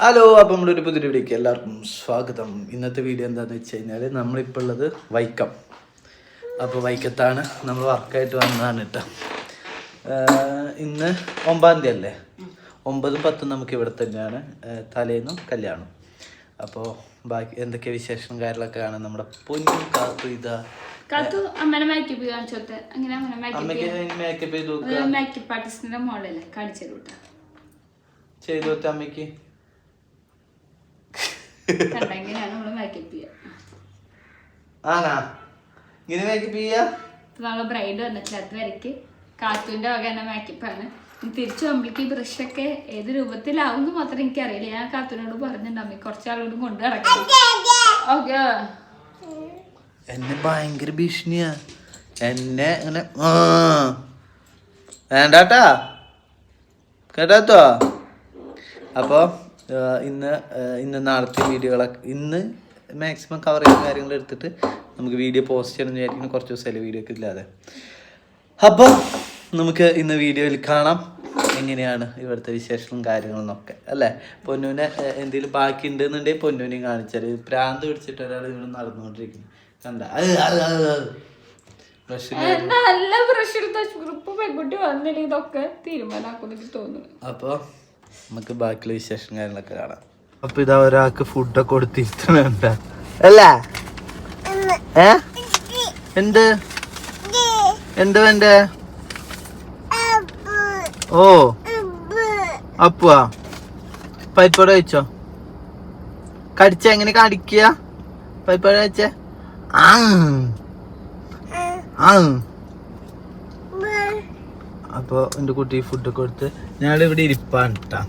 Hello അപ്പം നമ്മളൊരു പുതിയൊരു പുതിയ വീഡിയോക്ക് എല്ലാവർക്കും സ്വാഗതം. ഇന്നത്തെ വീഡിയോ എന്താണെന്ന് വെച്ച് കഴിഞ്ഞാൽ നമ്മളിപ്പോൾ ഉള്ളത് വൈക്കം. അപ്പോൾ വൈക്കത്താണ് നമ്മൾ വർക്കായിട്ട് വന്നതാണ് കേട്ടോ. ഇന്ന് ഒമ്പതാം തീയതി അല്ലേ? ഒമ്പതും പത്തും നമുക്ക് ഇവിടെ തന്നെയാണ് തലേന്നും കല്യാണം അപ്പോൾ ബാക്കി എന്തൊക്കെ വിശേഷം കാര്യങ്ങളൊക്കെ കാണാൻ നമ്മുടെ പൊന്നും കാത്തു ഇതാ. മേക്കപ്പ് ചെയ്ത് അമ്മയ്ക്ക് കണ്ട എങ്ങനെയാണ് നമ്മൾ മേക്കപ്പ് ചെയ്യുക ആണാ? ഇങ്ങനെ മേക്കപ്പ് ചെയ്യാ? ഇപ്പൊ നമ്മളെ ബ്രൈഡ് വന്നിട്ടില്ല വക തന്നെ മേക്കപ്പ് ആണ്. ഇനി തിരിച്ചു നമ്മൾക്ക് ഈ ബ്രഷൊക്കെ ഏത് രൂപത്തിലാവും എന്ന് മാത്രം എനിക്കറിയില്ല. ഞാൻ കാത്തുവിനോട് പറഞ്ഞിട്ടുണ്ട് അമ്മ കുറച്ചാളോടും കൊണ്ട് നടക്കണം ഓക്കെ. എന്നെ ഭയങ്കര ഭീഷണിയാ. എന്നെ ഇങ്ങനെ ആ. വേണ്ടാട്ടാ. കേട്ടാത്തോ? അപ്പോൾ ഇന്ന് ഇന്ന് നാളത്തെ വീഡിയോകളൊക്കെ ഇന്ന് മാക്സിമം കവർ ചെയ്യുന്ന കാര്യങ്ങൾ എടുത്തിട്ട് നമുക്ക് വീഡിയോ പോസ്റ്റ് ചെയ്യണം എന്ന് വിചാരിക്കുന്നു. കുറച്ച് ദിവസമല്ലേ വീഡിയോ ഒക്കെ ഇല്ലാതെ. അപ്പോൾ നമുക്ക് ഇന്ന് വീഡിയോയിൽ കാണാം എങ്ങനെയാണ് ഇവിടുത്തെ വിശേഷങ്ങളും കാര്യങ്ങളും ഒക്കെ അല്ലേ? പൊന്നൂനെ എന്തെങ്കിലും ബാക്കി ഉണ്ടെന്നുണ്ടെങ്കിൽ പൊന്നൂനെയും കാണിച്ചാൽ പ്രാന്ത് പിടിച്ചിട്ട് ഒരാൾ ഇവിടെ നടന്നുകൊണ്ടിരിക്കുന്നു. കണ്ട അത് അത് അത് അത്. നല്ല ഗ്രൂപ്പ് പെൺകുട്ടി ഇതൊക്കെ തോന്നുന്നു. അപ്പോൾ നമുക്ക് ബാക്കിയുള്ള വിശേഷം കാര്യങ്ങളൊക്കെ കാണാം. അപ്പൊ ഇതാ ഒരാൾക്ക് ഫുഡൊക്കെ കൊടുത്തിരിക്കുന്നുണ്ട് അല്ലേ. ഏ? എന്ത്? എന്ത് വേണ്ടേ? ഓ. അപ്പുവാ. പരിപ്പാട് കഴിച്ചോ? കടിച്ച എങ്ങനെ കടിക്കുക? പരിപ്പാട് കഴിച്ചേ? ആ ആ അപ്പോൾ എന്റെ കുട്ടി ഫുഡൊക്കെ കൊടുത്ത് ഞങ്ങളിവിടെ ഇരിപ്പാണ് കേട്ടോ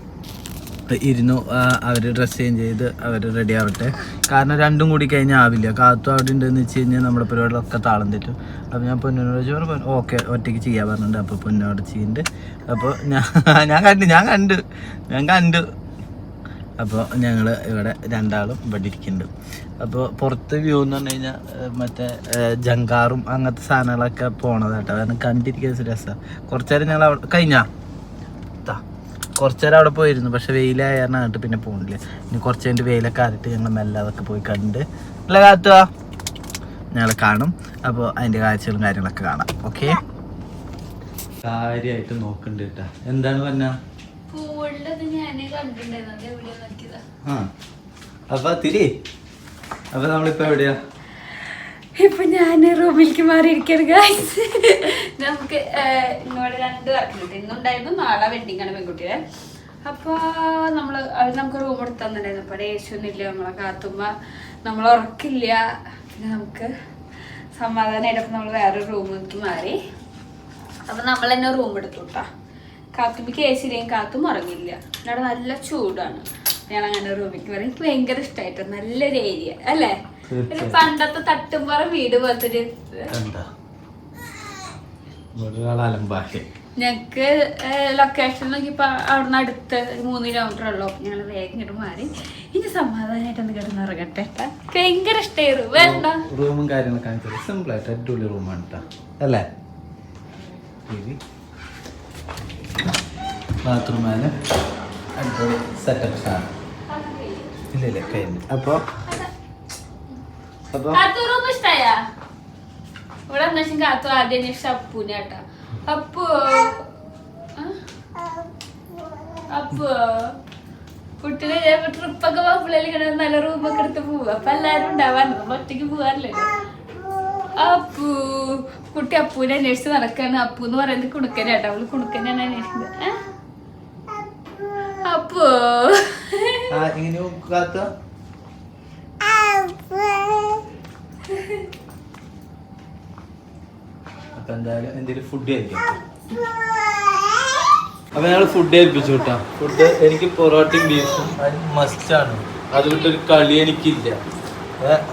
ഇരുന്നു അവർ ഡ്രസ്സ് ചേഞ്ച് ചെയ്ത് അവർ റെഡി ആവട്ടെ. കാരണം രണ്ടും കൂടി കഴിഞ്ഞാൽ ആവില്ല. കാത്തു അവിടെ ഉണ്ടെന്ന് വെച്ച് കഴിഞ്ഞാൽ നമ്മുടെ പരിപാടികളൊക്കെ താളം തെറ്റും. അപ്പോൾ ഞാൻ പൊന്നിനോട് ചോദിച്ചു ഓക്കെ ഒറ്റയ്ക്ക് ചെയ്യാൻ പറഞ്ഞിട്ടുണ്ട്. അപ്പോൾ പൊന്നോട് ചെയ്യുന്നുണ്ട് അപ്പോൾ ഞാൻ ഞാൻ കണ്ടു ഞാൻ കണ്ടു. ഞാൻ കണ്ടു. അപ്പോൾ ഞങ്ങൾ ഇവിടെ രണ്ടാളും ഇവിടെ ഇരിക്കുന്നുണ്ട്. അപ്പോൾ പുറത്ത് വ്യൂ എന്ന് പറഞ്ഞു കഴിഞ്ഞാൽ മറ്റേ ജങ്കാറും അങ്ങനത്തെ സാധനങ്ങളൊക്കെ പോണതാട്ടോ. കാരണം കണ്ടിരിക്കുന്ന രസമാണ് കുറച്ച് നേരം ഞങ്ങൾ അവിടെ കഴിഞ്ഞാ? കുറച്ചു നേരം അവിടെ പോയിരുന്നു. പക്ഷെ വെയിലായ കാരണം അങ്ങോട്ട് പിന്നെ പോകണില്ല ഇനി കുറച്ച് കഴിഞ്ഞ് വെയിലൊക്കെ ആറിയിട്ട് ഞങ്ങൾ മെല്ലെ അതൊക്കെ പോയി കണ്ട് അല്ല കാത്തുവാ ഞങ്ങൾ കാണും. അപ്പോൾ അതിന്റെ കാഴ്ചകളും കാര്യങ്ങളൊക്കെ കാണാം. ഓക്കെ? കാര്യമായിട്ട് നോക്കുന്നുണ്ട് കേട്ടാ. എന്താണ് പറഞ്ഞ പൂവുള്ളത് ഞാൻ കണ്ടിട്ടുണ്ടായിരുന്നു അത് എവിടെയാ നോക്കിയതാ ആ. അപ്പൊ തിരി. അപ്പൊ നമ്മളിപ്പോ എവിടെയാ? ഇപ്പൊ ഞാൻ റൂമിലേക്ക് മാറിയിരിക്കാണ് ഗായ്സ് നമുക്ക് ഇങ്ങോട്ട് രണ്ട് വർക്കുണ്ട്. ഇന്നുണ്ടായിരുന്നു നാളെ വെഡിങ് ആണ് പെൺകുട്ടിയെ അപ്പൊ നമ്മൾ അവർ നമുക്ക് റൂം എടുത്ത് തന്നിട്ടുണ്ടായിരുന്നു അപ്പൊ യേശുന്നില്ല നമ്മളെ കാത്തുമ്പ നമ്മൾ ഉറക്കില്ല. പിന്നെ നമുക്ക് സമാധാനമായിട്ടപ്പോ നമ്മൾ വേറെ റൂമിലേക്ക് മാറി. അപ്പൊ നമ്മൾ തന്നെ റൂം എടുത്തു കേട്ടാ കാത്തുമ്പിക്ക് എ സിയിലേയും കാത്തും ഉറങ്ങില്ല. അവിടെ നല്ല ചൂടാണ്. ഞാൻ അങ്ങനെ റൂമിലേക്ക് പറയും എനിക്ക് ഭയങ്കര ഇഷ്ടമായിട്ട് നല്ലൊരു ഏരിയ അല്ലേ? ഒരു പണ്ടത്തെ തട്ടുംപുറ വീട് പോലത്തെ ഒരു ഞങ്ങക്ക് ലൊക്കേഷൻ നോക്കിയപ്പോ അവിടുന്ന് അടുത്ത് മൂന്ന് കിലോമീറ്റർ ഉള്ളു. ഞങ്ങൾ വേഗം ഇങ്ങോട്ട് മാറി. ഇനി സമാധാനമായിട്ട് ഒന്ന് കിടന്ന് ഇറങ്ങട്ടെ ഭയങ്കര ഇഷ്ടമായിരുന്നു വേണ്ട. റൂമും കാര്യങ്ങളൊക്കെ സിമ്പിൾ ആയിട്ട് അടിപൊളി റൂമാണ് കേട്ടോ അല്ലേ? ബാത്റൂമാണ് അടിപൊളി സെറ്റപ്പ് സാധനം. ഇല്ല ഇല്ല കഴിഞ്ഞു. അപ്പോൾ അപ്പൊ? കാത്തു റൂം ഇഷ്ടായ ഇവിടെ അപ്പു നല്ല എടുത്ത് പോവും. അപ്പൊ എല്ലാരും ഉണ്ടാവാൻ ഒറ്റയ്ക്ക് ഒറ്റയ്ക്ക് അപ്പു കുട്ടി അപ്പൂനെ അന്വേഷിച്ച് നടക്കാണ്. അപ്പു എന്ന് പറയുന്നത് കുണുക്കനാട്ടോ അവൾ കുണുക്കനാണ് അന്വേഷിക്കുന്നത്. ഏ? അപ്പു ആ ഇങ്ങനെ കാത്ത അപ്പൊ എന്തായാലും എന്തെങ്കിലും ഫുഡ് കഴിക്കാം അപ്പൊ ഞങ്ങൾ ഫുഡ് ഏൽപ്പിച്ചു കേട്ടോ ഫുഡ് എനിക്ക് പൊറോട്ടയും ബീഫും. അത് മസ്റ്റാണ് അതുകൊണ്ടൊരു കളി എനിക്കില്ല.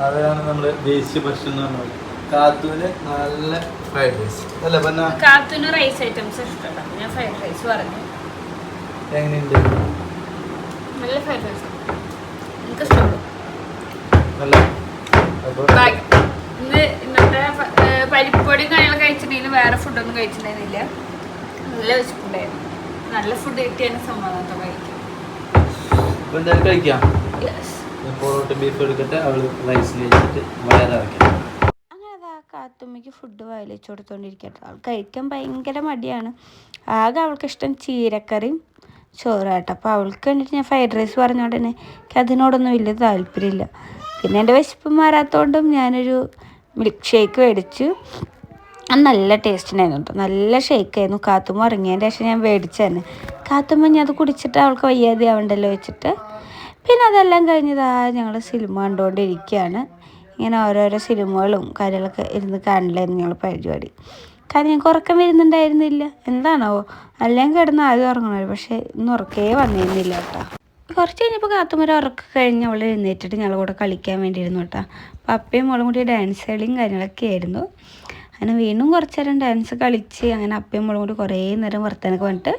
അതാണ് നമ്മൾ ദേശീയ ഭക്ഷണം എന്ന് പറഞ്ഞത്. കാത്തൂന് നല്ല ഫ്രൈഡ് റൈസ് അല്ല കാത്തുന് റൈസ് ഐറ്റംസ് ഇഷ്ടപ്പെട്ടു ഞാൻ ഫ്രൈഡ് റൈസ് പറഞ്ഞു. എങ്ങനെയുണ്ട്? നല്ല ഫ്രൈഡ് റൈസ് എനിക്ക് ഇഷ്ടപ്പെട്ടു ഇന്ന് ഇന്നത്തെ പരിപ്പൊടിയും കാര്യങ്ങളും കഴിച്ചിട്ടുണ്ടെങ്കിൽ വേറെ ഫുഡൊന്നും കഴിച്ചിട്ടുണ്ടായിരുന്നില്ല. നല്ല വിശപ്പുണ്ടായിരുന്നു. നല്ല ഫുഡ് കിട്ടിയാണ് സമാധാനത്തോടെ കഴിക്കും. കഴിക്കാം. പൊറോട്ട ബീഫ് എടുക്കട്ടെ അവൾ റൈസിൽ വെച്ചിട്ട് വയറിറക്കാം കാത്തുമ്മയ്ക്ക് ഫുഡ് വയലിച്ച് കൊടുത്തോണ്ടിരിക്കട്ടെ. അവൾ കഴിക്കാൻ ഭയങ്കര മടിയാണ്. ആകെ അവൾക്ക് ഇഷ്ടം ചീരക്കറിയും ചോറാട്ടോ. അപ്പോൾ അവൾക്ക് വേണ്ടിയിട്ട് ഞാൻ ഫ്രൈഡ് റൈസ് പറഞ്ഞോണ്ട് തന്നെ എനിക്ക് അതിനോടൊന്നും വലിയ താല്പര്യമില്ല. പിന്നെ എന്റെ വിശപ്പ് മാറാത്തതുകൊണ്ടും ഞാനൊരു മിൽക്ക് ഷേക്ക് മേടിച്ചു. അത് നല്ല ടേസ്റ്റിനായിരുന്നു കേട്ടോ നല്ല ഷേക്കായിരുന്നു കാത്തുമ്മ ഇറങ്ങിയതിന്റെ ശേഷം ഞാൻ മേടിച്ചു കാത്തുമ്മ ഞാൻ അത് കുടിച്ചിട്ട് അവൾക്ക് വയ്യാതെ ആവണ്ടല്ലോ വെച്ചിട്ട്. പിന്നെ അതെല്ലാം കഴിഞ്ഞതാ ഞങ്ങൾ സിനിമ കണ്ടുകൊണ്ടിരിക്കുകയാണ് ഇങ്ങനെ ഓരോരോ സിനിമകളും കാര്യങ്ങളൊക്കെ ഇരുന്ന് കാണില്ലായിരുന്നു ഞങ്ങൾ പരിപാടി. കാരണം ഞങ്ങൾക്ക് ഉറക്കം വരുന്നുണ്ടായിരുന്നില്ല. എന്താണാവോ? അല്ലെങ്കിൽ കിടന്ന് ആദ്യം ഉറങ്ങണമല്ലോ പക്ഷേ ഇന്ന് ഉറക്കേ വന്നിരുന്നില്ല കേട്ടോ. കുറച്ച് കഴിഞ്ഞപ്പോൾ കാത്തുമര ഉറക്ക കഴിഞ്ഞ് അവൾ എഴുന്നേറ്റിട്ട് ഞങ്ങളുടെ കൂടെ കളിക്കാൻ വേണ്ടിയിരുന്നു കേട്ടോ. അപ്പം അപ്പയും മോളും കൂടി ഡാൻസ് കളിയും കാര്യങ്ങളൊക്കെ ആയിരുന്നു. അങ്ങനെ വീണ്ടും കുറച്ച് നേരം ഡാൻസ് കളിച്ച് അങ്ങനെ അപ്പയും മോളും കൂടി കുറേ നേരം വർത്തനൊക്കെ വന്നിട്ട്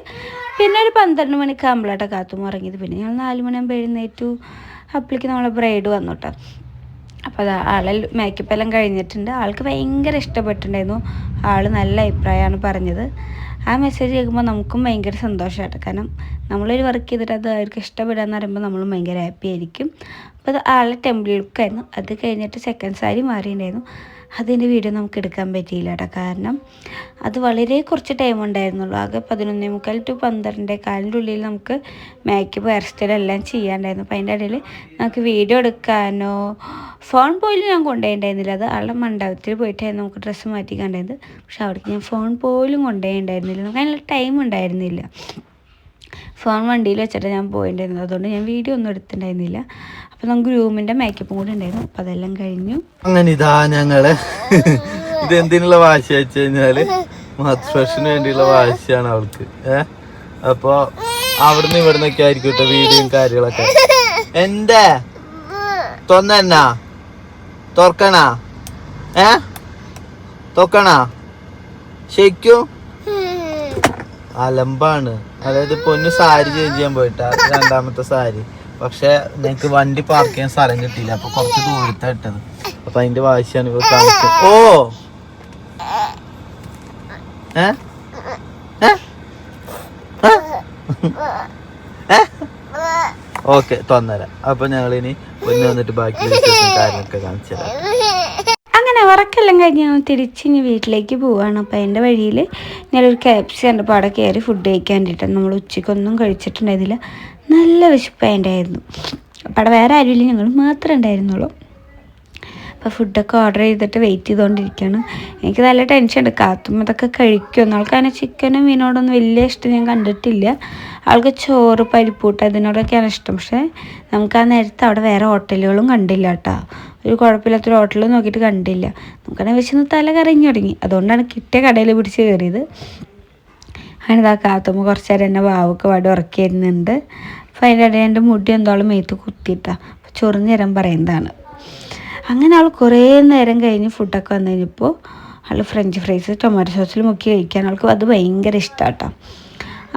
പിന്നെ ഒരു പന്ത്രണ്ട് മണിക്ക് ആകുമ്പോഴാട്ടോ ഉറങ്ങിയത്. പിന്നെ ഞങ്ങൾ നാല് മണിയാകുമ്പോൾ എഴുന്നേറ്റു. അപ്പോഴേക്ക് നമ്മളെ ബ്രൈഡ് വന്നു കേട്ടോ. അപ്പോൾ അത് ആളെ മേക്കപ്പ് എല്ലാം കഴിഞ്ഞിട്ടുണ്ട്. ആൾക്ക് ഭയങ്കര ഇഷ്ടപ്പെട്ടിട്ടുണ്ടായിരുന്നു. ആൾ നല്ല അഭിപ്രായമാണ് പറഞ്ഞത്. ആ മെസ്സേജ് കേൾക്കുമ്പോൾ നമുക്കും ഭയങ്കര സന്തോഷമായിട്ട് കാരണം നമ്മളൊരു വർക്ക് ചെയ്തിട്ട് അത് അവർക്ക് ഇഷ്ടപ്പെടാന്ന് പറയുമ്പോൾ നമ്മളും ഭയങ്കര ഹാപ്പി ആയിരിക്കും. അപ്പോൾ അത് ആളെ ടെമ്പിൾ ലുക്കായിരുന്നു അത് കഴിഞ്ഞിട്ട് സെക്കൻഡ് സാരി മാറിയിട്ടുണ്ടായിരുന്നു. അതിന്റെ വീഡിയോ നമുക്ക് എടുക്കാൻ പറ്റിയില്ല കേട്ടോ കാരണം അത് വളരെ കുറച്ച് ടൈം ഉണ്ടായിരുന്നുള്ളൂ. ആകെ പതിനൊന്നേ മുക്കാൽ ടു പന്ത്രണ്ടേ കാലിന്റെ ഉള്ളിൽ നമുക്ക് മേക്കപ്പ് ഹെയർ സ്റ്റൈൽ എല്ലാം ചെയ്യാണ്ടായിരുന്നു അപ്പോൾ അതിന്റെ ഇടയിൽ നമുക്ക് വീഡിയോ എടുക്കാനോ ഫോൺ പോലും ഞാൻ കൊണ്ടുപോയിണ്ടായിരുന്നില്ല അത് ആളുടെ മണ്ഡപത്തിൽ പോയിട്ടായിരുന്നു നമുക്ക് ഡ്രസ്സ് മാറ്റി പക്ഷെ അവിടേക്ക് ഞാൻ ഫോൺ പോലും കൊണ്ടുപോയിണ്ടായിരുന്നില്ല നമുക്ക് അതിനുള്ള ടൈം ഉണ്ടായിരുന്നില്ല. ഫോൺ വണ്ടിയിൽ വെച്ചിട്ട് ഞാൻ പോയിട്ടുണ്ടായിരുന്നു അതുകൊണ്ട് ഞാൻ വീഡിയോ ഒന്നും എടുത്തിട്ടുണ്ടായിരുന്നില്ല അപ്പോൾ നമുക്ക് ഗ്രൂമിന്റെ മേക്കപ്പും കൂടി ഉണ്ടായിരുന്നു. അപ്പോൾ അതെല്ലാം കഴിഞ്ഞു. അങ്ങനെ ഇതാ ഞങ്ങൾ. ഇത് എന്തിനുള്ള വാശി വെച്ച് കഴിഞ്ഞാൽ? വേണ്ടിയുള്ള വാശിയാണ് അവൾക്ക്. ഏ? അപ്പൊ അവിടുന്ന് ഇവിടുന്നൊക്കെ ആയിരിക്കും വീഡിയോയും കാര്യങ്ങളൊക്കെ. എന്റെ തൊന്ന തുറക്കണാ? ഏ? തുറക്കണാ? ശരിക്കും? അലമ്പാണ്. അതായത് പൊന്നു സാരി ചേഞ്ച് ചെയ്യാൻ പോയിട്ടാ രണ്ടാമത്തെ സാരി. പക്ഷെ ഞങ്ങക്ക് വണ്ടി പാർക്ക് ചെയ്യാൻ സ്ഥലം കിട്ടിയില്ല. അപ്പൊ കുറച്ച് ദൂരത്താ ഇട്ടത്. അപ്പൊ അതിന്റെ വാശിയാണ് ഇപ്പൊ കാണിച്ചത്. ഓ! ഏ? ഓക്കെ തന്നരാം. അപ്പൊ ഞങ്ങൾ ഇനി പൊന്നു വന്നിട്ട് ബാക്കി കാര്യങ്ങളൊക്കെ കാണിച്ചു തരാം. വർക്കെല്ലാം കഴിഞ്ഞ് ഞാൻ തിരിച്ച് ഇനി വീട്ടിലേക്ക് പോവുകയാണ് അപ്പോൾ അതിന്റെ വഴിയിൽ ഞാനൊരു ക്യാപ്സി കണ്ടപ്പോൾ അവിടെ കയറി ഫുഡ് കഴിക്കാൻ വേണ്ടിയിട്ട് നമ്മൾ ഉച്ചയ്ക്കൊന്നും കഴിച്ചിട്ടുണ്ടായിരുന്നില്ല. നല്ല വിശപ്പ് അതിന്റെ ആയിരുന്നു അപ്പോൾ അവിടെ വേറെ ആരുമില്ല ഞങ്ങൾ മാത്രമേ ഉണ്ടായിരുന്നുള്ളൂ. അപ്പോൾ ഫുഡൊക്കെ ഓർഡർ ചെയ്തിട്ട് വെയിറ്റ് ചെയ്തുകൊണ്ടിരിക്കുകയാണ് എനിക്ക് നല്ല ടെൻഷൻ ഉണ്ട്. കാത്തും ഇതൊക്കെ കഴിക്കും. ആൾക്ക് അങ്ങനെ ചിക്കനും മീനോടൊന്നും വലിയ ഇഷ്ടം ഞാൻ കണ്ടിട്ടില്ല. ആൾക്ക് ചോറ് പരിപ്പൂട്ട് അതിനോടൊക്കെയാണ് ഇഷ്ടം. പക്ഷേ നമുക്ക് ആ നേരത്തെ അവിടെ വേറെ ഹോട്ടലുകളും കണ്ടില്ല കേട്ടോ. ഒരു കുഴപ്പമില്ലാത്തൊരു ഹോട്ടൽ നോക്കിയിട്ട് കണ്ടില്ല. നമുക്കാണെങ്കിൽ വിശന്ന് തല കറിഞ്ഞു തുടങ്ങി. അതുകൊണ്ടാണ് കിട്ടിയ കടയിൽ പിടിച്ച് കയറിയത്. അങ്ങനെ ഇതാ കാത്തുമ്പോൾ കുറച്ച് നേരം എന്നെ വാവൊക്കെ പാടി ഉറക്കി വരുന്നുണ്ട് അപ്പോൾ അതിന്റെ ഇടയിൽ എന്റെ മുടി എന്തോളം മേത്ത് കുത്തിയിട്ടാണ് അപ്പോൾ ചൊറിഞ്ഞ് തരാൻ പറയുന്നതാണ്. അങ്ങനെ ആൾ കുറേ നേരം കഴിഞ്ഞ് ഫുഡൊക്കെ വന്നു കഴിഞ്ഞപ്പോൾ അവൾ ഫ്രഞ്ച് ഫ്രൈസ് ടൊമാറ്റോ സോസിൽ മുക്കി കഴിക്കാൻ. ആൾക്ക് അത് ഭയങ്കര ഇഷ്ടമാട്ടോ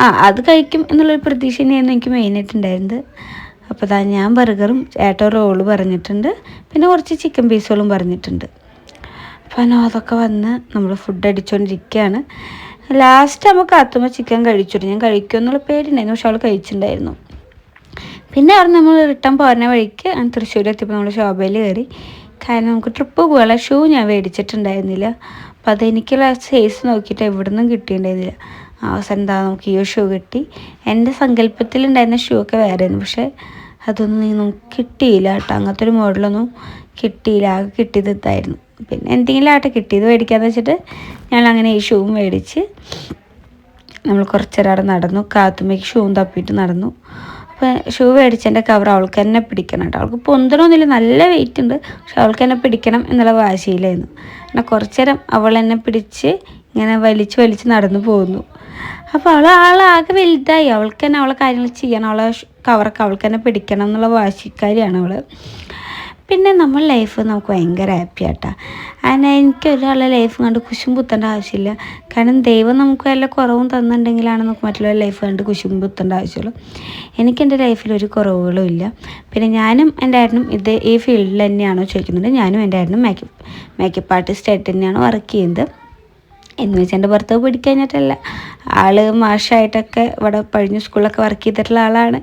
ആ അത് കഴിക്കും എന്നുള്ളൊരു പ്രതീക്ഷ തന്നെയായിരുന്നു എനിക്ക് മെയിനായിട്ട് ഉണ്ടായിരുന്നത് അപ്പോൾ അതാ ഞാൻ ബർഗറും ഏട്ടോ റോൾ പറഞ്ഞിട്ടുണ്ട്. പിന്നെ കുറച്ച് ചിക്കൻ പീസുകളും പറഞ്ഞിട്ടുണ്ട്. അപ്പോൾ അതൊക്കെ വന്ന് നമ്മൾ ഫുഡ് അടിച്ചുകൊണ്ടിരിക്കുകയാണ് ലാസ്റ്റ് നമുക്ക് കാത്തുമ്പോൾ ചിക്കൻ കഴിച്ചിട്ട് ഞാൻ കഴിക്കുമെന്നുള്ള പേരുണ്ടായിരുന്നു പക്ഷെ അവൾ കഴിച്ചിട്ടുണ്ടായിരുന്നു. പിന്നെ അവിടെ നമ്മൾ റിട്ടേൺ പോരുന്ന വഴിക്ക് തൃശ്ശൂർ എത്തിയപ്പോൾ നമ്മൾ ശോഭയിൽ കയറി. കാരണം നമുക്ക് ട്രിപ്പ് പോകാനുള്ള ഷൂ ഞാൻ മേടിച്ചിട്ടുണ്ടായിരുന്നില്ല. അപ്പോൾ അതെനിക്കുള്ള സൈസ് നോക്കിയിട്ട് എവിടെ നിന്നും കിട്ടിയിട്ടുണ്ടായിരുന്നില്ല. അവസാനം എന്താ നമുക്ക് ഈ ഷൂ കിട്ടി. എന്റെ സങ്കല്പത്തിലുണ്ടായിരുന്ന ഷൂ ഒക്കെ വേറെ ആയിരുന്നു പക്ഷേ അതൊന്നും നമുക്ക് കിട്ടിയില്ല കേട്ടോ. അങ്ങനത്തെ ഒരു മോഡലൊന്നും കിട്ടിയില്ല. ആകെ കിട്ടിയത് ഇതായിരുന്നു. പിന്നെ എന്തെങ്കിലും ആട്ടെ കിട്ടിയത് മേടിക്കാന്ന് വെച്ചിട്ട് ഞങ്ങൾ അങ്ങനെ ഈ ഷൂ മേടിച്ച് നമ്മൾ കുറച്ചേരം നടന്നു. കാത്തുമ്മയ്ക്ക് ഷൂവും തപ്പിയിട്ട് നടന്നു. ഷൂ മേടിച്ചതിന്റെ കവർ അവൾക്ക് തന്നെ പിടിക്കണം കേട്ടോ അവൾക്ക് പൊന്തണമൊന്നുമില്ല നല്ല വെയിറ്റ് ഉണ്ട്. പക്ഷെ അവൾക്ക് തന്നെ പിടിക്കണം എന്നുള്ള വാശിയിലായിരുന്നു. എന്നാൽ കുറച്ചേരം അവൾ എന്നെ പിടിച്ച് ഇങ്ങനെ വലിച്ച് വലിച്ച് നടന്നു പോകുന്നു. അപ്പോൾ അവൾ ആളാകെ വലുതായി. അവൾക്ക് തന്നെ അവളെ കാര്യങ്ങൾ ചെയ്യണം. അവളെ കവറൊക്കെ അവൾക്ക് തന്നെ പിടിക്കണം എന്നുള്ള വാശിക്കാരിയാണ് അവൾ പിന്നെ നമ്മൾ ലൈഫ് നമുക്ക് ഭയങ്കര ഹാപ്പി ആട്ടാ. അതിന് എനിക്ക് ഒരാളെ ലൈഫ് കണ്ട് കുശും കുത്തേണ്ട ആവശ്യമില്ല. കാരണം ദൈവം നമുക്ക് വല്ല കുറവും തന്നിട്ടുണ്ടെങ്കിലാണ് നമുക്ക് മറ്റുള്ള ലൈഫ് കണ്ട് കുശും കുത്തേണ്ട ആവശ്യമുള്ളൂ. എനിക്ക് എന്റെ ലൈഫിൽ ഒരു കുറവുകളും ഇല്ല. പിന്നെ ഞാനും എന്റെ ഏട്ടനും ഇത് ഈ ഫീൽഡിൽ തന്നെയാണോ ചോദിക്കുന്നുണ്ട്. ഞാനും എന്റെ ഏട്ടനും മേക്കപ്പ് മേക്കപ്പ് ആർട്ടിസ്റ്റായിട്ട് തന്നെയാണ് വർക്ക് ചെയ്യുന്നത്. എന്ന് വെച്ചാൽ എന്റെ ഭർത്താവ് പഠിക്കഴിഞ്ഞിട്ടല്ല ആൾ മാഷായിട്ടൊക്കെ ഇവിടെ പഴിഞ്ഞ സ്കൂളിലൊക്കെ വർക്ക് ചെയ്തിട്ടുള്ള ആളാണ്.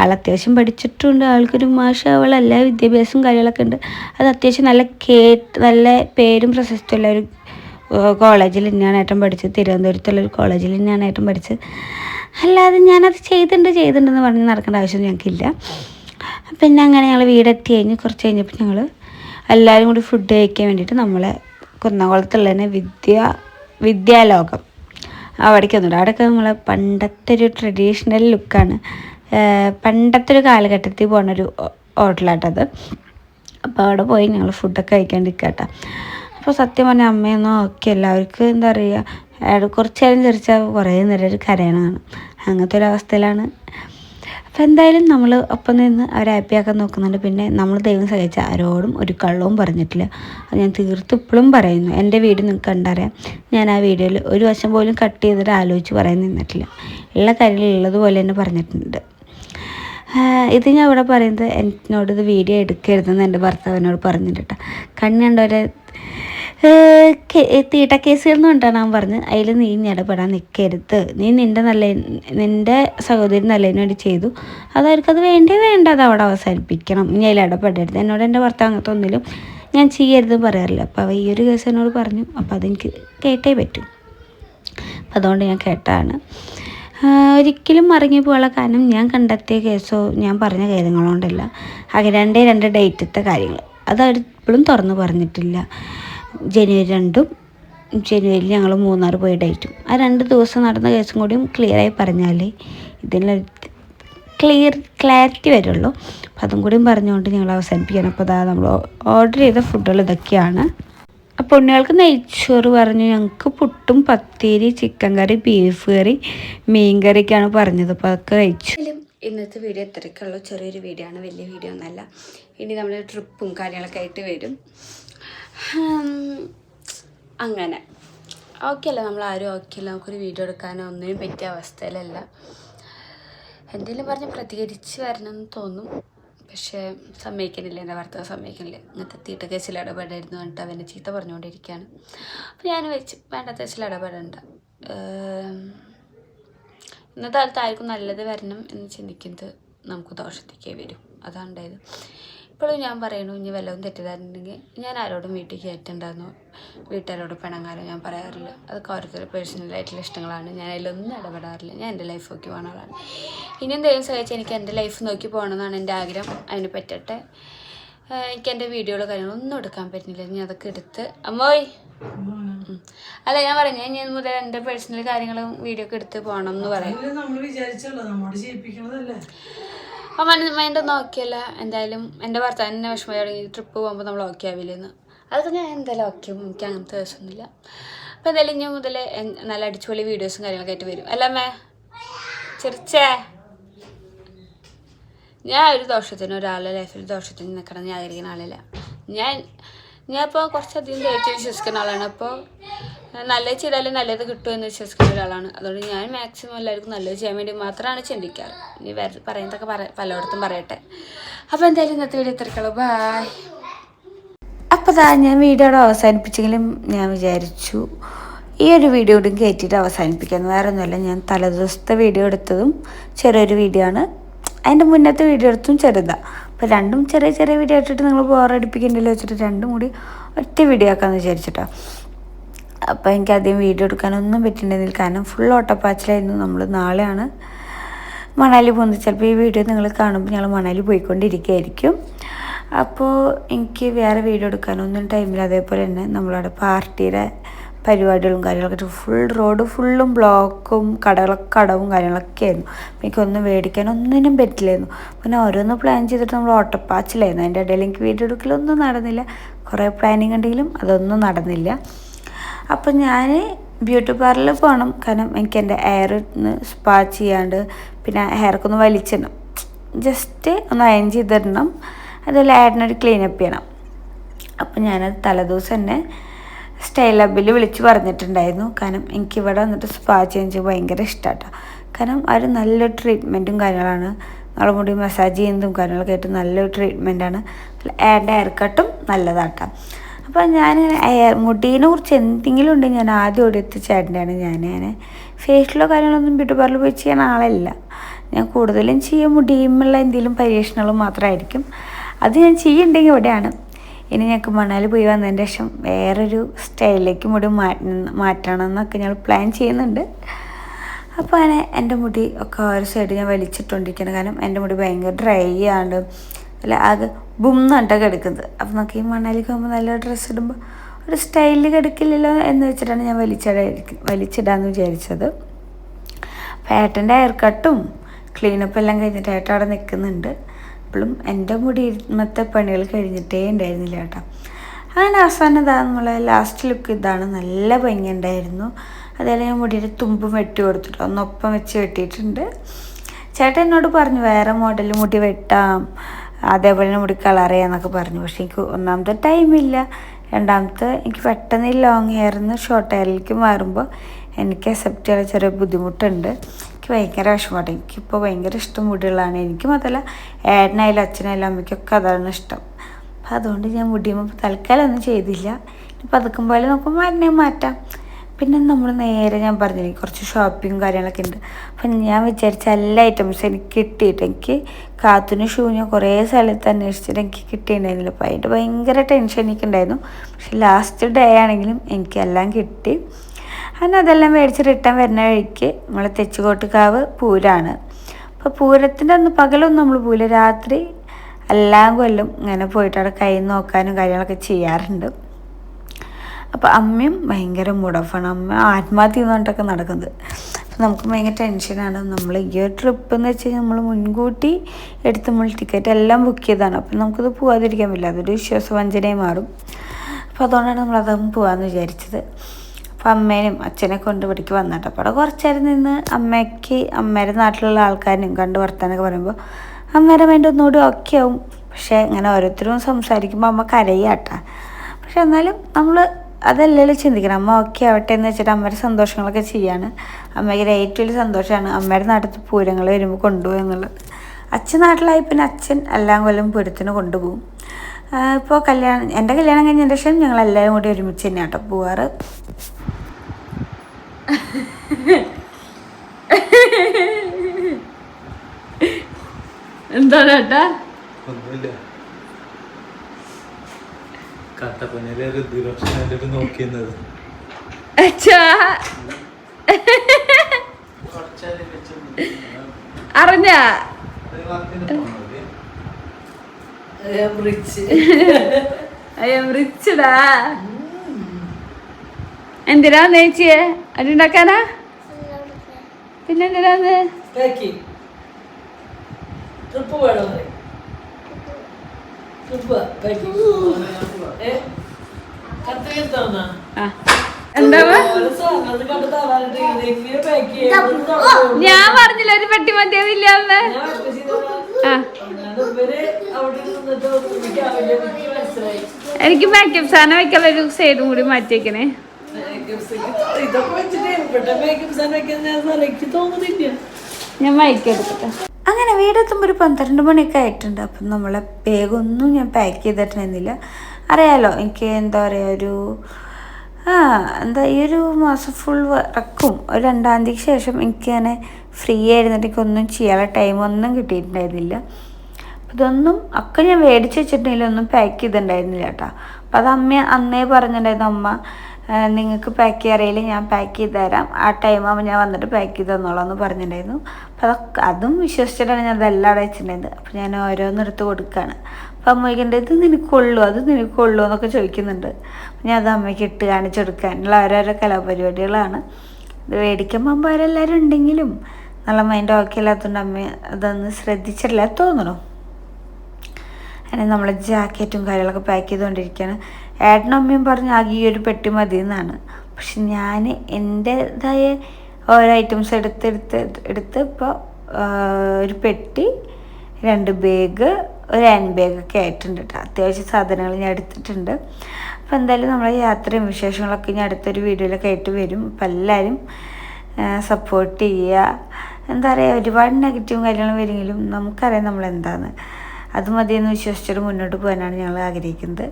ആൾ അത്യാവശ്യം പഠിച്ചിട്ടുണ്ട്. ആൾക്കൊരു മാഷ അവൾ എല്ലാ വിദ്യാഭ്യാസവും കാര്യങ്ങളൊക്കെ ഉണ്ട്. അത് അത്യാവശ്യം നല്ല കേട്ട് നല്ല പേരും പ്രശസ്തമുള്ള ഒരു കോളേജിൽ തന്നെയാണ് ഏട്ടൻ പഠിച്ചത്. തിരുവനന്തപുരത്തുള്ള ഒരു കോളേജിൽ തന്നെയാണ് ഏട്ടൻ പഠിച്ചത്. അല്ലാതെ ഞാനത് ചെയ്തിട്ടുണ്ട് ചെയ്തിട്ടുണ്ടെന്ന് പറഞ്ഞ് നടക്കേണ്ട ആവശ്യം ഞങ്ങൾക്കില്ല. പിന്നെ അങ്ങനെ ഞങ്ങൾ വീടെത്തി കഴിഞ്ഞ് കുറച്ച് കഴിഞ്ഞപ്പോൾ ഞങ്ങൾ എല്ലാവരും കൂടി ഫുഡ് കഴിക്കാൻ വേണ്ടിയിട്ട് നമ്മളെ കുന്നംകുളത്തുള്ള തന്നെ വിദ്യ വിദ്യാലോകം. അവിടേക്ക് വന്നിട്ട് അവിടെയൊക്കെ നമ്മളെ പണ്ടത്തെ ഒരു ട്രഡീഷണൽ ലുക്കാണ് പണ്ടത്തെ ഒരു കാലഘട്ടത്തിൽ പോണൊരു ഹോട്ടലാട്ടത് അപ്പോൾ അവിടെ പോയി ഞങ്ങൾ ഫുഡൊക്കെ കഴിക്കാണ്ടിരിക്കട്ടോ. അപ്പോൾ സത്യം പറഞ്ഞാൽ അമ്മയൊന്നും ഒക്കെ എല്ലാവർക്കും എന്താ പറയുക കുറച്ച് നേരം ചിരിച്ചാൽ കുറേ നേരം ഒരു കരയണമാണ് അങ്ങനത്തെ ഒരു അവസ്ഥയിലാണ്. അപ്പോൾ എന്തായാലും നമ്മൾ ഒപ്പം നിന്ന് അവരെ ഹാപ്പിയാക്കാൻ നോക്കുന്നുണ്ട്. പിന്നെ നമ്മൾ ദൈവം സഹിച്ച ആരോടും ഒരു കള്ളവും പറഞ്ഞിട്ടില്ല. അത് ഞാൻ തീർത്തും ഇപ്പോഴും പറയുന്നു. എന്റെ വീട് നിങ്ങൾക്ക് കണ്ടറിയാം. ഞാൻ ആ വീഡിയോയിൽ ഒരു വശം പോലും കട്ട് ചെയ്തിട്ട് ആലോചിച്ച് പറയാൻ നിന്നിട്ടില്ല. എല്ലാ കാര്യങ്ങളും ഉള്ളതുപോലെ തന്നെ പറഞ്ഞിട്ടുണ്ട്. ഇത് ഞാൻ ഇവിടെ പറയുന്നത് എന്നോട് ഇത് വീഡിയോ എടുക്കരുതെന്ന് എന്റെ ഭർത്താവിനോട് പറഞ്ഞിട്ട് കണ്ണുണ്ടവരെ തീട്ട കേസുകൾ എന്ന് അവൻ പറഞ്ഞ്. അതിൽ നീ ഇനി ഇടപെടാൻ നിൽക്കരുത് നീ നിന്റെ നല്ല നിന്റെ സഹോദരി നല്ലതിന് വേണ്ടി ചെയ്തു. അത് അവർക്കത് വേണ്ടേ വേണ്ട. അത് അവിടെ അവസാനിപ്പിക്കണം. ഇനി അതിൽ ഇടപെടരുത്. എന്നോട് എന്റെ ഭർത്താവ് അങ്ങനത്തെ ഒന്നിലും ഞാൻ ചെയ്യരുത് പറയാറില്ല. അപ്പോൾ അവ ഈ ഒരു കേസ് എന്നോട് പറഞ്ഞു. അപ്പോൾ അതെനിക്ക് കേട്ടേ പറ്റൂ. അപ്പം അതുകൊണ്ട് ഞാൻ കേട്ടാണ് ഒരിക്കലും മറങ്ങി പോകാനുള്ള കാരണം ഞാൻ കണ്ടെത്തിയ കേസോ ഞാൻ പറഞ്ഞ കാര്യങ്ങളോണ്ടല്ല ആകെ രണ്ടേ ഡേറ്റത്തെ കാര്യങ്ങൾ. അത് അവർ ഇപ്പോഴും തുറന്നു പറഞ്ഞിട്ടില്ല. ജനുവരി രണ്ടും ജനുവരിയിൽ ഞങ്ങൾ മൂന്നാർ പോയ ഡേറ്റും. ആ രണ്ട് ദിവസം നടന്ന കേസും കൂടിയും ക്ലിയറായി പറഞ്ഞാൽ ഇതിനൊരു ക്ലിയർ ക്ലാരിറ്റി വരുള്ളൂ. അപ്പം അതും കൂടിയും പറഞ്ഞുകൊണ്ട് ഞങ്ങൾ അവസാനിപ്പിക്കണം അപ്പോൾ അതാ നമ്മൾ ഓർഡർ ചെയ്ത ഫുഡുകൾ ഇതൊക്കെയാണ്. അപ്പോൾ ഉണ്ണികൾക്ക് നെയ്ച്ചോറ് പറഞ്ഞു. ഞങ്ങൾക്ക് പുട്ടും പത്തിരി ചിക്കൻ കറി ബീഫ് കറി മീൻ കറിയൊക്കെയാണ് പറഞ്ഞത്. അപ്പോൾ അതൊക്കെ കഴിച്ചു. ഇന്നത്തെ വീഡിയോ ഇത്രയ്ക്കുള്ള ചെറിയൊരു വീഡിയോ ആണ് വലിയ വീഡിയോ ഒന്നല്ല ഇനി നമ്മൾ ട്രിപ്പും കാര്യങ്ങളൊക്കെ ആയിട്ട് വരും. അങ്ങനെ. ഓക്കെ അല്ല? നമ്മൾ ആരും ഓക്കെ അല്ല. നമുക്കൊരു വീഡിയോ എടുക്കാനോ ഒന്നിനും പറ്റിയ അവസ്ഥയിലല്ല. എന്തെങ്കിലും പറഞ്ഞ് പ്രതികരിച്ച് വരണം എന്ന് തോന്നും. പക്ഷേ സമ്മതിക്കുന്നില്ല എന്റെ ഭർത്താവ് സമ്മതിക്കുന്നില്ല ഇങ്ങനത്തെ തീട്ട കേസിൽ ഇടപെടരുന്നു കണ്ടിട്ട് അവനെ ചീത്ത പറഞ്ഞുകൊണ്ടിരിക്കുകയാണ്. അപ്പോൾ ഞാൻ വെച്ച് വേണ്ടാത്ത കേസിൽ ഇടപെടണ്ട. ഇന്നത്തെ കാലത്ത് ആർക്കും നല്ലത് വരണം എന്ന് ചിന്തിക്കുന്നത് നമുക്ക് ദോഷത്തേക്കേ വരും. അതാണ് ഉണ്ടായത്. ഇപ്പോഴും ഞാൻ പറയണു ഇനി വല്ലതും തെറ്റിദ്ധാരണുണ്ടെങ്കിൽ ഞാൻ ആരോടും വീട്ടിൽ കയറ്റണ്ടെന്നോ വീട്ടുകാരോട് പിണങ്ങാനോ ഞാൻ പറയാറില്ല. അതൊക്കെ ഓരോരുത്തരുടെ പേഴ്സണലായിട്ടുള്ള ഇഷ്ടങ്ങളാണ്. ഞാൻ അതിലൊന്നും ഇടപെടാറില്ല. ഞാൻ എന്റെ ലൈഫ് നോക്കി പോകുന്ന ആളാണ്. ഇനി എന്തെങ്കിലും സഹായിച്ചാൽ എനിക്ക് എന്റെ ലൈഫ് നോക്കി പോകണമെന്നാണ് എന്റെ ആഗ്രഹം. അതിന് പറ്റട്ടെ. എനിക്ക് എന്റെ വീഡിയോകൾ കാര്യങ്ങളൊന്നും എടുക്കാൻ പറ്റുന്നില്ല. ഞാൻ അതൊക്കെ എടുത്ത് അമ്മോയ് അല്ല ഞാൻ പറഞ്ഞു ഞാൻ മുതൽ എന്റെ പേഴ്സണൽ കാര്യങ്ങളും വീഡിയോ ഒക്കെ എടുത്ത് പോകണം എന്ന് പറയാം അപ്പം മൈൻഡ് മൈൻഡൊന്നും ഓക്കെയല്ല. എന്തായാലും എന്റെ ഭർത്താവിനെ വിഷമം തുടങ്ങി ട്രിപ്പ് പോകുമ്പോൾ നമ്മൾ ഓക്കെ ആവില്ലെന്ന്. അതൊക്കെ ഞാൻ എന്തായാലും ഓക്കെ എനിക്ക് അങ്ങനത്തെ ദിവസമൊന്നുമില്ല അപ്പം എന്തായാലും ഇനി മുതൽ നല്ല അടിച്ചുപൊളി വീഡിയോസും കാര്യങ്ങളൊക്കെ ആയിട്ട് വരും. അല്ല അമ്മേ? ചിരിച്ചേ. ഞാൻ ഒരു ദോഷത്തിന് ഒരാളുടെ ലൈഫിൽ ദോഷത്തിന് നിൽക്കണം ഞാൻ ആഗ്രഹിക്കുന്ന ആളല്ല. ഞാൻ ഞാൻ ഇപ്പോൾ കുറച്ചധികം ദൈവത്തിൽ വിശ്വസിക്കുന്ന ആളാണ്. അപ്പോൾ നല്ലത് ചെയ്താലും നല്ലത് കിട്ടുമെന്ന് വിശ്വസിക്കുന്ന ഒരാളാണ്. അതുകൊണ്ട് ഞാൻ മാക്സിമം എല്ലാവർക്കും നല്ലത് ചെയ്യാൻ വേണ്ടി മാത്രമാണ് ചിന്തിക്കാറ്. ഇനി വേറെ പറയുന്നതൊക്കെ പറ പലയിടത്തും പറയട്ടെ. അപ്പോൾ എന്തായാലും ഇന്നത്തെ വീഡിയോ ഇത്രക്കുള്ളൂ ബായ് അപ്പോൾ ദാ ഞാൻ വീഡിയോ അവിടെ അവസാനിപ്പിച്ചെങ്കിലും ഞാൻ വിചാരിച്ചു ഈ ഒരു വീഡിയോ കൂടി കയറ്റിയിട്ട് അവസാനിപ്പിക്കാൻ. വേറെ ഒന്നുമല്ല ഞാൻ തലേദിവസത്തെ വീഡിയോ എടുത്തതും ചെറിയൊരു വീഡിയോ ആണ്. അതിന്റെ മുന്നത്തെ വീഡിയോ എടുത്തതും ചെറുതാണ് അപ്പോൾ രണ്ടും ചെറിയ ചെറിയ വീഡിയോ ഇട്ടിട്ട് നിങ്ങൾ ബോറടിപ്പിക്കണ്ടല്ലോ വെച്ചിട്ട് രണ്ടും കൂടി ഒറ്റ വീഡിയോ ആക്കാമെന്ന് വിചാരിച്ചിട്ടോ. അപ്പോൾ എനിക്ക് ആദ്യം വീഡിയോ എടുക്കാനൊന്നും പറ്റിയിട്ടുണ്ടായിരുന്നില്ല കാരണം ഫുൾ ഓട്ടപ്പാച്ചിലായിരുന്നു. നമ്മൾ നാളെയാണ് മണാലി പോകുന്നത്. ചിലപ്പോൾ ഈ വീഡിയോ നിങ്ങൾ കാണുമ്പോൾ ഞങ്ങൾ മണാലി പോയിക്കൊണ്ടിരിക്കുകയായിരിക്കും അപ്പോൾ എനിക്ക് വേറെ വീഡിയോ എടുക്കാനൊന്നും ടൈമില്ല അതേപോലെ തന്നെ നമ്മളവിടെ പാർട്ടിയുടെ പരിപാടികളും കാര്യങ്ങളൊക്കെ ഫുൾ റോഡ് ഫുള്ളും ബ്ലോക്കും കടകളൊക്കെ കടവും കാര്യങ്ങളൊക്കെ ആയിരുന്നു. എനിക്കൊന്നും മേടിക്കാൻ ഒന്നിനും പറ്റില്ലായിരുന്നു. പിന്നെ ഓരോന്ന് പ്ലാൻ ചെയ്തിട്ട് നമ്മൾ ഓട്ടപ്പാച്ചിലായിരുന്നു. അതിന്റെ ഇടയിൽ എനിക്ക് വീഡിയോ എടുക്കലൊന്നും നടന്നില്ല. കുറേ പ്ലാനിങ് ഉണ്ടെങ്കിലും അതൊന്നും നടന്നില്ല. അപ്പം ഞാൻ ബ്യൂട്ടി പാർലറിൽ പോകണം കാരണം എനിക്ക് എന്റെ ഹെയർ ഒന്ന് സ്പാ ചെയ്യാണ്ട് പിന്നെ ഹെയർക്ക് ഒന്ന് വലിച്ചിടണം ജസ്റ്റ് ഒന്ന് അയൺ ചെയ്തിടണം. അതുപോലെ ഹെയറിനൊരു ക്ലീനപ്പ് ചെയ്യണം. അപ്പം ഞാനത് തലേദിവസം തന്നെ സ്റ്റൈൽ ഹബിൽ വിളിച്ച് പറഞ്ഞിട്ടുണ്ടായിരുന്നു. കാരണം എനിക്ക് ഇവിടെ വന്നിട്ട് സ്പാ ചേഞ്ച് ഭയങ്കര ഇഷ്ടമാണ് കാരണം അവർ നല്ലൊരു ട്രീറ്റ്മെന്റും കാര്യങ്ങളാണ്. നമ്മളെ മുടി മസാജ് ചെയ്യുന്നതും കാര്യങ്ങളൊക്കെ ആയിട്ട് നല്ലൊരു ട്രീറ്റ്മെന്റാണ് ആൻഡ് ഹെയർ കട്ടും നല്ലതാട്ടോ. അപ്പം ഞാൻ മുടീനെ കുറിച്ച് എന്തെങ്കിലും ഉണ്ടെങ്കിൽ ഞാൻ ആദ്യം ഓടി എത്തിച്ചേട്ടന്റെയാണ് ഞാൻ ഞാൻ ഫേഷ്യലോ കാര്യങ്ങളൊന്നും ബ്യൂട്ടി പാർലർ പോയി ചെയ്യാൻ ആളല്ല. ഞാൻ കൂടുതലും ചെയ്യുക മുടിയുമുള്ള എന്തെങ്കിലും പരീക്ഷണങ്ങൾ മാത്രമായിരിക്കും അത് ഞാൻ ചെയ്യുന്നുണ്ടെങ്കിൽ ഇവിടെയാണ്. ഇനി ഞങ്ങൾക്ക് മണാലി പോയി വന്നതിന് ശേഷം വേറൊരു സ്റ്റൈലിലേക്ക് മുടി മാറ്റ മാറ്റണം എന്നൊക്കെ ഞങ്ങൾ പ്ലാൻ ചെയ്യുന്നുണ്ട്. അപ്പോൾ അങ്ങനെ എന്റെ മുടി ഒക്കെ ഒരു സൈഡ് ഞാൻ വലിച്ചിട്ടുകൊണ്ടിരിക്കണം കാരണം എന്റെ മുടി ഭയങ്കര ഡ്രൈ ആണ് അല്ല ആകെ ബും നട്ട കിടക്കുന്നത്. അപ്പോൾ നമുക്ക് ഈ മണാലിക്ക് പോകുമ്പോൾ നല്ല ഡ്രസ്സ് ഇടുമ്പോൾ ഒരു സ്റ്റൈലിൽ കിടക്കില്ലല്ലോ എന്ന് വെച്ചിട്ടാണ് ഞാൻ വലിച്ചിടാ വലിച്ചിടാന്ന് വിചാരിച്ചത്. അപ്പോൾ ഏട്ടന്റെ ഹെയർ കട്ടും ക്ലീനപ്പ് എല്ലാം കഴിഞ്ഞിട്ട് ഏട്ടൻ അവിടെ നിൽക്കുന്നുണ്ട് അപ്പോഴും എന്റെ മുടി ഇന്നത്തെ പണികൾ കഴിഞ്ഞിട്ടേ ഉണ്ടായിരുന്നില്ല കേട്ടോ. അങ്ങനെ അവസാനം ഇതാ നമ്മളെ ലാസ്റ്റ് ലുക്ക് ഇതാണ്. നല്ല ഭംഗി ഉണ്ടായിരുന്നു. അതേപോലെ ഞാൻ മുടിയുടെ തുമ്പും വെട്ടി കൊടുത്തിട്ട് ഒന്നൊപ്പം വെച്ച് വെട്ടിയിട്ടുണ്ട്. ചേട്ടൻ എന്നോട് പറഞ്ഞു വേറെ മോഡൽ മുടി വെട്ടാം. അതേപോലെ തന്നെ മുടി കളർ ചെയ്യാന്നൊക്കെ പറഞ്ഞു. പക്ഷെ എനിക്ക് ഒന്നാമത്തെ ടൈമില്ല രണ്ടാമത്തെ എനിക്ക് പെട്ടെന്ന് ഈ ലോങ് നിന്ന് ഷോർട്ട് ഹെയറിലേക്ക് മാറുമ്പോൾ എനിക്ക് അക്സെപ്റ്റ് ചെയ്യാൻ ചെറിയ ബുദ്ധിമുട്ടുണ്ട്. ഭയങ്കര വിഷമമാണ്. എനിക്കിപ്പോൾ ഭയങ്കര ഇഷ്ടം മുടികളാണ് എനിക്ക് മാത്രമല്ല ഏട്ടനായാലും അച്ഛനായാലും അമ്മയ്ക്കൊക്കെ അതാണ് ഇഷ്ടം. അപ്പം അതുകൊണ്ട് ഞാൻ മുടിയുമ്പോൾ തൽക്കാലം ഒന്നും ചെയ്തില്ല. ഇനി പോലെ നമുക്ക് മരണം മാറ്റാം. പിന്നെ നമ്മൾ നേരെ ഞാൻ പറഞ്ഞില്ലേ കുറച്ച് ഷോപ്പിങ്ങും കാര്യങ്ങളൊക്കെ ഉണ്ട്. അപ്പം ഞാൻ വിചാരിച്ച എല്ലാ ഐറ്റംസും എനിക്ക് കിട്ടിയിട്ട് എനിക്ക് കാത്തുന് ഷൂ ഞാൻ കുറേ സ്ഥലത്ത് അന്വേഷിച്ചിട്ട് എനിക്ക് കിട്ടിയിട്ടുണ്ടായിരുന്നില്ല. അപ്പോൾ അതിന്റെ ഭയങ്കര ടെൻഷൻ എനിക്കുണ്ടായിരുന്നു. പക്ഷെ ലാസ്റ്റ് ഡേ ആണെങ്കിലും എനിക്കെല്ലാം കിട്ടി. അങ്ങനെ അതെല്ലാം മേടിച്ച് റിട്ടേൺ വരുന്ന വഴിക്ക് നമ്മൾ തെച്ചുകോട്ടുകാവ് പൂരാണ്. അപ്പോൾ പൂരത്തിന്റെ അന്ന് പകലൊന്നും നമ്മൾ പൂല രാത്രി എല്ലാം കൊല്ലും ഇങ്ങനെ പോയിട്ട് അവിടെ കൈ നോക്കാനും കാര്യങ്ങളൊക്കെ ചെയ്യാറുണ്ട്. അപ്പോൾ അമ്മയും ഭയങ്കര മുടഫാണ് അമ്മ ആത്മഹത്യ ചെയ്തുകൊണ്ടൊക്കെ നടക്കുന്നത്. അപ്പോൾ നമുക്ക് ഭയങ്കര ടെൻഷനാണ് നമ്മൾ ഈ ഒരു ട്രിപ്പ് എന്ന് വെച്ച് കഴിഞ്ഞാൽ നമ്മൾ മുൻകൂട്ടി എടുത്ത് നമ്മൾ ടിക്കറ്റ് എല്ലാം ബുക്ക് ചെയ്തതാണ്. അപ്പം നമുക്കത് പോകാതിരിക്കാൻ പറ്റില്ല. അതൊരു വിശ്വാസവഞ്ചനയായി മാറും. അപ്പോൾ അതുകൊണ്ടാണ് നമ്മൾ അതൊന്നും പോകാമെന്ന് വിചാരിച്ചത്. അപ്പോൾ അമ്മേനും അച്ഛനെ കൊണ്ട് ഇവിടേക്ക് വന്നിട്ട് അപ്പോൾ അവിടെ കുറച്ച് നേരം നിന്ന് അമ്മയ്ക്ക് അമ്മേരെ നാട്ടിലുള്ള ആൾക്കാരെയും കണ്ട് വർത്താനൊക്കെ പറയുമ്പോൾ അമ്മേരെ മൈൻഡ് ഒന്നുകൂടി ഓക്കെ ആവും. പക്ഷേ ഇങ്ങനെ ഓരോരുത്തരും സംസാരിക്കുമ്പോൾ അമ്മ കരയാട്ടാ. പക്ഷെ എന്നാലും നമ്മൾ അതല്ലല്ലോ ചിന്തിക്കണം. അമ്മ ഓക്കെ ആവട്ടെ എന്ന് വെച്ചിട്ട് അമ്മയുടെ സന്തോഷങ്ങളൊക്കെ ചെയ്യാണ്. അമ്മയ്ക്ക് ഏറ്റവും വലിയ സന്തോഷമാണ് അമ്മയുടെ നാട്ടിൽ പൂരങ്ങൾ വരുമ്പോൾ കൊണ്ടുപോകുക എന്നുള്ളത്. അച്ഛൻ നാട്ടിലായി പിന്നെ അച്ഛൻ എല്ലാം കൊല്ലം പൂരത്തിന് കൊണ്ടുപോകും. ഇപ്പോൾ കല്യാണം എന്റെ കല്യാണം കഴിഞ്ഞതിന് ശേഷം ഞങ്ങൾ എല്ലാവരും കൂടി ഒരുമിച്ച് തന്നെ കേട്ടോ പോവാറ്. എന്താണ് ഏട്ടാ ഒന്നുമില്ല. കട്ടപ്പനയിലെ ഋതുലക്ഷണായിട്ട് നോക്കിയിരുന്നത്. അച്ഛാ. അറിഞ്ഞ? റിച്ച്. റിച്ചടാ പിന്നെ എന്തിനാന്ന് ട്രിപ്പ് വേണം അത്? ചെയ്യാൻ ഞാൻ പറഞ്ഞില്ല ഒരു പെട്ടി മതിയാവില്ല എനിക്ക് മേക്കപ്പ് സാധനം വെക്കാൻ ഒരു സൈഡും കൂടി മാറ്റി വെക്കണേ ഞാൻ അങ്ങനെ വീടെത്തുമ്പോൾ ഒരു പന്ത്രണ്ട് മണിയൊക്കെ ആയിട്ടുണ്ട്. അപ്പം നമ്മളെ ബാഗൊന്നും ഞാൻ പാക്ക് ചെയ്തിട്ടുണ്ടായിരുന്നില്ല. അറിയാലോ എനിക്ക് എന്താ പറയുക ഒരു ആ എന്താ ഈ ഒരു മാസം ഫുൾ വർക്കും ഒരു രണ്ടാം തീയതിക്ക് ശേഷം എനിക്ക് അങ്ങനെ ഫ്രീ ആയിരുന്നിട്ട് എനിക്കൊന്നും ചെയ്യാനുള്ള ടൈമൊന്നും കിട്ടിയിട്ടുണ്ടായിരുന്നില്ല. അപ്പം ഇതൊന്നും ഒക്കെ ഞാൻ മേടിച്ച് വെച്ചിട്ടുണ്ടെങ്കിലും ഒന്നും പാക്ക് ചെയ്തിട്ടുണ്ടായിരുന്നില്ല കേട്ടോ. അപ്പം അത് അമ്മ അന്നേ പറഞ്ഞിട്ടുണ്ടായിരുന്നു അമ്മ നിങ്ങൾക്ക് പാക്ക് ചെയ്യാൻ അറിയില്ല ഞാൻ പാക്ക് ചെയ്ത് തരാം ആ ടൈം ആകുമ്പോൾ ഞാൻ വന്നിട്ട് പാക്ക് ചെയ്ത് തന്നോളാം എന്ന് പറഞ്ഞിട്ടുണ്ടായിരുന്നു. അപ്പോൾ അതൊക്കെ അതും വിശ്വസിച്ചിട്ടാണ് ഞാൻ അതെല്ലാം അവിടെ അപ്പോൾ അപ്പം ഞാൻ ഓരോന്നെടുത്ത് കൊടുക്കുകയാണ്. അപ്പോൾ അമ്മയ്ക്കുണ്ട് ഇത് നിനക്കുള്ളൂ അത് നിനക്കുള്ളൂ എന്നൊക്കെ ചോദിക്കുന്നുണ്ട്. ഞാൻ അത് അമ്മയ്ക്ക് ഇട്ട് കാണിച്ചു കൊടുക്കാനുള്ള ഓരോരോ കലാപരിപാടികളാണ്. ഇത് മേടിക്കുമ്പോൾ അമ്മ അവരെല്ലാവരും ഉണ്ടെങ്കിലും നല്ല മൈൻഡ് ഓക്കെ ഇല്ലാത്തതുകൊണ്ട് അമ്മ അതൊന്ന് ശ്രദ്ധിച്ചിട്ടില്ല. തോന്നണു അങ്ങനെ നമ്മൾ ജാക്കറ്റും കാര്യങ്ങളൊക്കെ പാക്ക് ചെയ്തുകൊണ്ടിരിക്കുകയാണ്. ഏട്ടനും അമ്മയും പറഞ്ഞു ആകെ ഈ ഒരു പെട്ടി മതി എന്നാണ് പക്ഷെ ഞാൻ എന്റെതായ ഓരോ ഐറ്റംസ് എടുത്തെടുത്ത് എടുത്ത് ഇപ്പോൾ ഒരു പെട്ടി രണ്ട് ബാഗ് ഒരു ഹാൻഡ് ബാഗൊക്കെ ആയിട്ടുണ്ട് കേട്ടോ അത്യാവശ്യം സാധനങ്ങൾ ഞാൻ എടുത്തിട്ടുണ്ട്. അപ്പോൾ എന്തായാലും നമ്മളെ യാത്രയും വിശേഷങ്ങളൊക്കെ ഞാൻ അടുത്തൊരു വീഡിയോയിലൊക്കെ ആയിട്ട് വരും. അപ്പോൾ എല്ലാവരും സപ്പോർട്ട് ചെയ്യുക. എന്താ പറയുക ഒരുപാട് നെഗറ്റീവ് കാര്യങ്ങളും വരുമെങ്കിലും നമുക്കറിയാം നമ്മൾ എന്താണ് അത് മതിയെന്ന് വിശ്വസിച്ചിട്ട് മുന്നോട്ട് പോകാനാണ് ഞങ്ങൾ ആഗ്രഹിക്കുന്നത്.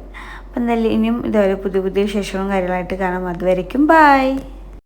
അപ്പം എന്തായാലും ഇനിയും ഇതുപോലെ പുതിയ പുതിയ വിശേഷവും കാര്യങ്ങളായിട്ട് കാണാം. അതുവരയ്ക്കും ബായ്